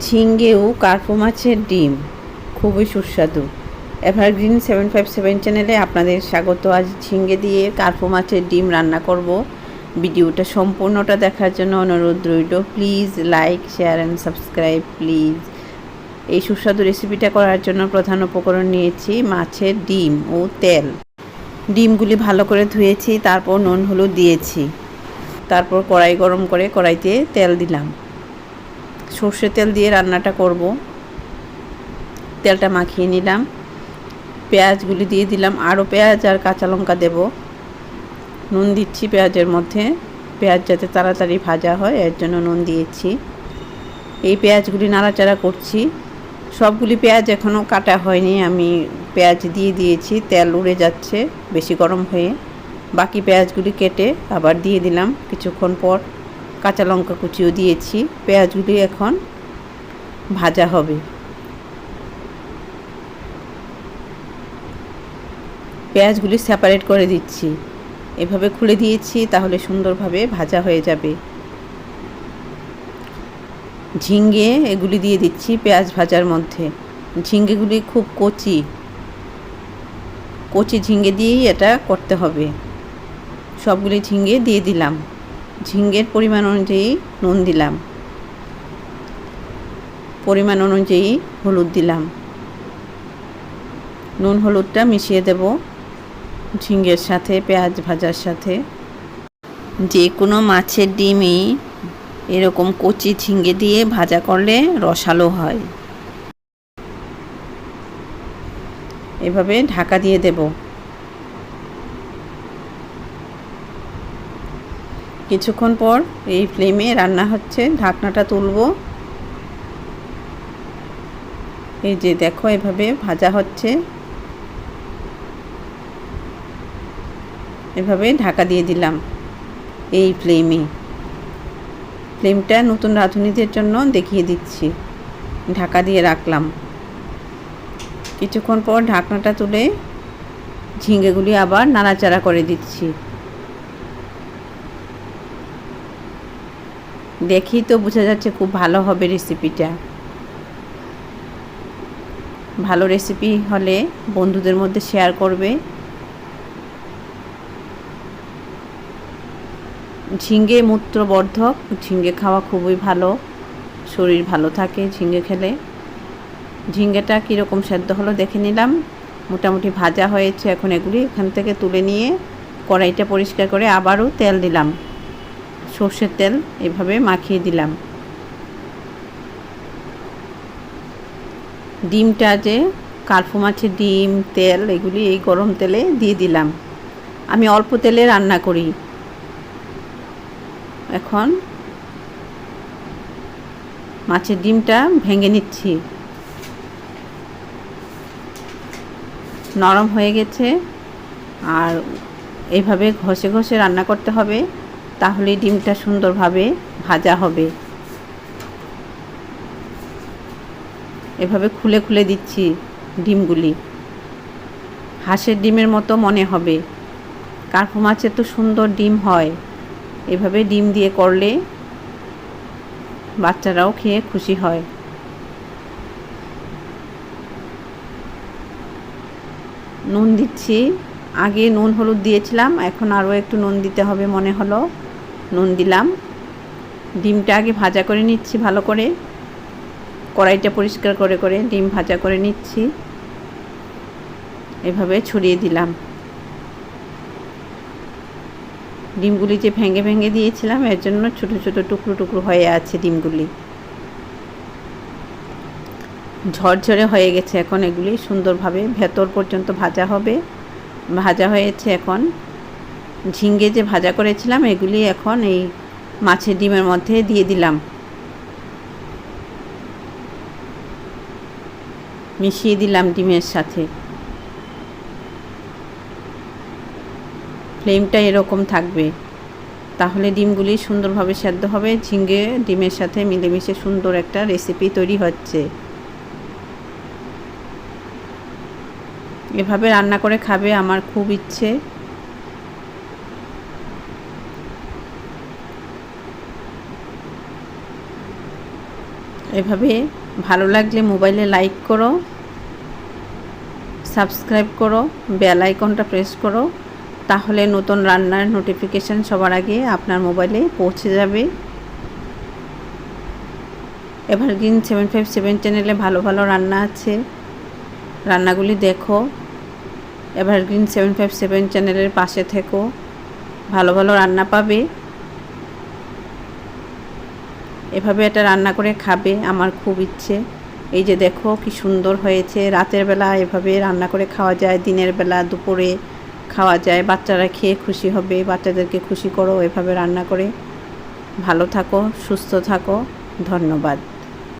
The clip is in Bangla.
ঝিঙ্গে ও কার্পো মাছের ডিম। খুবই সুস্বাদু। এভারগ্রিন সেভেন ফাইভ সেভেন চ্যানেলে আপনাদের স্বাগত। আজ ঝিঙ্গে দিয়ে কার্পো মাছের ডিম রান্না করব। ভিডিওটা সম্পূর্ণটা দেখার জন্য অনুরোধ রইল। Please like, share and subscribe, please. এই সুস্বাদু রেসিপিটা করার জন্য প্রধান উপকরণ নিয়েছি মাছের ডিম ও তেল। ডিমগুলি ভালো করে ধুয়েছি, তারপর নুন, হলুদ দিয়েছি। তারপর কড়াই গরম করে কড়াইতে তেল দিলাম। সর্ষে তেল দিয়ে রান্নাটা করব। তেলটা মাখিয়ে নিলাম। পেঁয়াজগুলি দিয়ে দিলাম। আরও পেঁয়াজ আর কাঁচা লঙ্কা দেব। নুন দিচ্ছি পেঁয়াজের মধ্যে। পেঁয়াজ যাতে তাড়াতাড়ি ভাজা হয়, এর জন্য নুন দিয়েছি। এই পেঁয়াজগুলি নাড়াচাড়া করছি। সবগুলি পেঁয়াজ এখনও কাটা হয়নি। আমি পেঁয়াজ দিয়ে দিয়েছি। তেল উড়ে যাচ্ছে বেশি গরম হয়ে। বাকি পেঁয়াজগুলি কেটে আবার দিয়ে দিলাম কিছুক্ষণ পর। কাঁচা লঙ্কা কুচিও দিয়েছি, পেঁয়াজগুলি এখন ভাজা হবে। পেঁয়াজগুলি সেপারেট করে দিচ্ছি। এভাবে খুলে দিয়েছি, তাহলে সুন্দরভাবে ভাজা হয়ে যাবে। ঝিঙ্গে এগুলি দিয়ে দিচ্ছি পেঁয়াজ ভাজার মধ্যে। ঝিঙ্গেগুলি খুব কচি। কচি ঝিঙ্গে দিয়েই এটা করতে হবে। সবগুলি ঝিঙ্গে দিয়ে দিলাম। ঝিঙ্গের পরিমাণ অনুযায়ী নুন দিলাম। পরিমাণ অনুযায়ী হলুদ দিলাম। নুন হলুদটা মিশিয়ে দেব ঝিঙ্গের সাথে, পেঁয়াজ ভাজার সাথে। যে কোনো মাছের ডিমই এরকম কচি ঝিঙ্গে দিয়ে ভাজা করলে রসালো হয়। এভাবে ঢাকা দিয়ে দেব। কিছুক্ষণ পর এই ফ্লেমে রান্না হচ্ছে, ঢাকনাটা তুলব। এই যে দেখো, এভাবে ভাজা হচ্ছে। এভাবে ঢাকা দিয়ে দিলাম এই ফ্লেমে। ফ্লেমটা নতুন রাঁধুনিদের জন্য দেখিয়ে দিচ্ছি। ঢাকা দিয়ে রাখলাম। কিছুক্ষণ পর ঢাকনাটা তুলে ঝিঙ্গেগুলি আবার নাড়াচাড়া করে দিচ্ছি। দেখি তো বোঝা যাচ্ছে খুব ভালো হবে রেসিপিটা ভালো রেসিপি হলে বন্ধুদের মধ্যে শেয়ার করবে। ঝিঙ্গে মূত্রবর্ধক ঝিঙ্গে খাওয়া খুবই ভালো, শরীর ভালো থাকে ঝিঙ্গে খেলে। ঝিঙ্গেটা কীরকম সেদ্ধ হলো দেখে নিলাম, মোটামুটি ভাজা হয়েছে এখন এগুলি এখান থেকে তুলে নিয়ে কড়াইটা পরিষ্কার করে আবারও তেল দিলাম। সর্ষের তেল এভাবে মাখিয়ে দিলাম। ডিমটা যে কার্ফু মাছের ডিম, তেল এগুলি এই গরম তেলে দিয়ে দিলাম। আমি অল্প তেলে রান্না করি। এখন মাছের ডিমটা ভেঙে নিচ্ছি। নরম হয়ে গেছে। আর এইভাবে ঘষে ঘষে রান্না করতে হবে। তাহলে ডিমটা সুন্দরভাবে ভাজা হবে। এভাবে খুলে খুলে দিচ্ছি ডিমগুলি। হাঁসের ডিমের মতো মনে হবে। কার্পু মাছের তো সুন্দর ডিম হয়। এভাবে ডিম দিয়ে করলে বাচ্চারাও খেয়ে খুশি হয়। নুন দিচ্ছি। আগে নুন হলুদ দিয়েছিলাম, এখন আরও একটু নুন দিতে হবে মনে হলো। নুন দিলাম। ডিমটা আগে ভাজা করে নিচ্ছি ভালো করে। কড়াইটা পরিষ্কার করে করে ডিম ভাজা করে নিচ্ছি। এভাবে ছড়িয়ে দিলাম। ডিমগুলি যে ভেঙে ভেঙে দিয়েছিলাম, এর জন্য ছোটো ছোটো টুকরো টুকরো হয়ে আছে ডিমগুলি। ঝরঝরে হয়ে গেছে এখন এগুলি, সুন্দরভাবে ভেতর পর্যন্ত ভাজা হবে। ভাজা হয়েছে এখন। ঝিঙ্গে যে ভাজা করেছিলাম, এগুলি এখন এই মাছের ডিমের মধ্যে দিয়ে দিলাম। মিশিয়ে দিলাম ডিমের সাথে। ফ্লেমটা এরকম থাকবে। তাহলে ডিমগুলি সুন্দরভাবে সেদ্ধ হবে। ঝিঙ্গে ডিমের সাথে মিলেমিশে সুন্দর একটা রেসিপি তৈরি হচ্ছে। এভাবে রান্না করে খাবে আমার খুব ইচ্ছে। এভাবে ভালো লাগলে মোবাইলে লাইক করো, সাবস্ক্রাইব করো, বেল আইকনটা প্রেস করো, তাহলে নতুন রান্নার নোটিফিকেশান সবার আগে আপনার মোবাইলে পৌঁছে যাবে। এভারগ্রিন সেভেন ফাইভ সেভেন চ্যানেলে ভালো ভালো রান্না আছে। রান্নাগুলি দেখো। এভারগ্রিন সেভেন ফাইভ সেভেন চ্যানেলের পাশে থেকো। ভালো ভালো রান্না পাবে। এভাবে এটা রান্না করে খাবে আমার খুব ইচ্ছে। এই যে দেখো কি সুন্দর হয়েছে। রাতের বেলা এভাবে রান্না করে খাওয়া যায়, দিনের বেলা দুপুরে খাওয়া যায়। বাচ্চারা খেয়ে খুশি হবে, বাচ্চাদেরকে খুশি করো এভাবে রান্না করে। ভালো থাকো, সুস্থ থাকো, ধন্যবাদ।